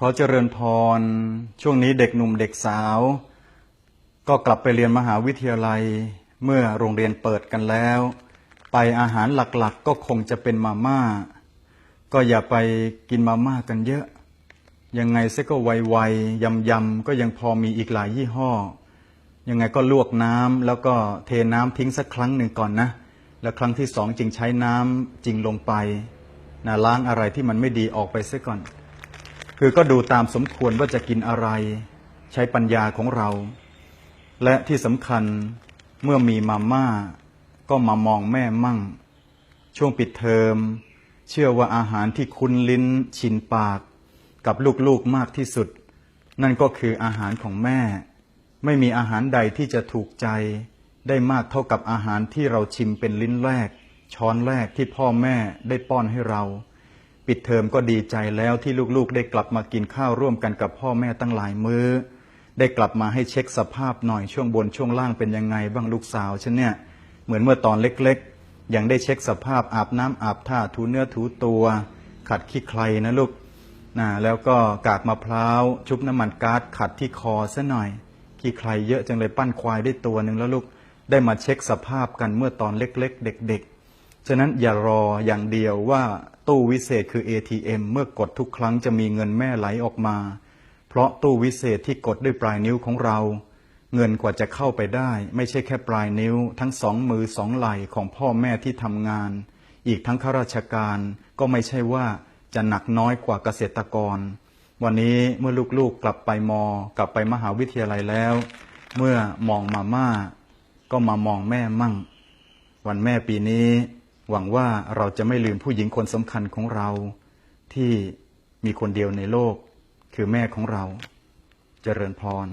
ขอเจริญพร ช่วงนี้เด็กหนุ่มเด็กสาว ก็กลับไปเรียนมหาวิทยาลัย เมื่อโรงเรียนเปิดกันแล้ว ไปอาหารหลักๆ ก็คงจะเป็นมาม่า ก็อย่าไปกินมาม่ากันเยอะ ยังไงซะก็ไวๆยำๆก็ยังพอมีอีกหลายยี่ห้อ ยังไงก็ลวกน้ำแล้วก็เทน้ำทิ้งสักครั้งหนึ่งก่อนนะ แล้วครั้งที่สองจึงใช้น้ำจริงลงไปนะล้างอะไรที่มันไม่ดีออกไปซะก่อน คือก็ดูตามสมควรว่าจะกินอะไร ใช้ปัญญาของเรา และที่สำคัญเมื่อมีมาม่า ก็มามองแม่มั่ง ช่วงปิดเทอม เชื่อว่าอาหารที่คุ้นลิ้นชินปาก กับลูกๆมากที่สุด นั่นก็คืออาหารของแม่ ไม่มีอาหารใดที่จะถูกใจ ได้มากเท่ากับอาหารที่เราชิมเป็นลิ้นแรก ช้อนแรกที่พ่อแม่ได้ป้อนให้เรา ปิดเทอมก็ดีใจแล้วที่ลูกๆ ได้กลับมากินข้าวร่วมกันกับพ่อแม่ตั้งหลายมื้อ ได้กลับมาให้เช็คสภาพหน่อยช่วงบนช่วงล่างเป็นยังไงบ้างลูกสาวฉันเนี่ยเหมือนเมื่อตอนเล็กๆ ยังได้เช็คสภาพอาบน้ำอาบท่าถูเนื้อถูตัว ขัดขี้ใครนะลูกนะแล้วก็กากมะพร้าวชุบน้ำมันก๊าซขัดที่คอซะหน่อยขี้ใครเยอะจังเลยปั้นควายได้ตัวหนึ่งแล้วลูกได้มาเช็คสภาพกันเมื่อตอนเล็กๆ เด็กๆ ฉะนั้นอย่ารออย่างเดียวว่าตู้วิเศษคือ ATM เมื่อกดทุกครั้งจะมีเงินแม่ไหลออกมา เพราะตู้วิเศษที่กดด้วยปลายนิ้วของเรา เงินกว่าจะเข้าไปได้ ไม่ใช่แค่ปลายนิ้ว ทั้งสองมือสองไหล่ของพ่อแม่ที่ทำงาน อีกทั้งข้าราชการก็ไม่ใช่ว่าจะหนักน้อยกว่าเกษตรกร วันนี้เมื่อลูกๆกลับไปมกลับไปมหาวิทยาลัยแล้ว เมื่อมองมาม่า ก็มามองแม่มั่ง วันแม่ปีนี้ หวังว่าเราจะไม่ลืมผู้หญิงคนสำคัญของเราที่มีคนเดียวในโลก คือแม่ของเราเจริญพร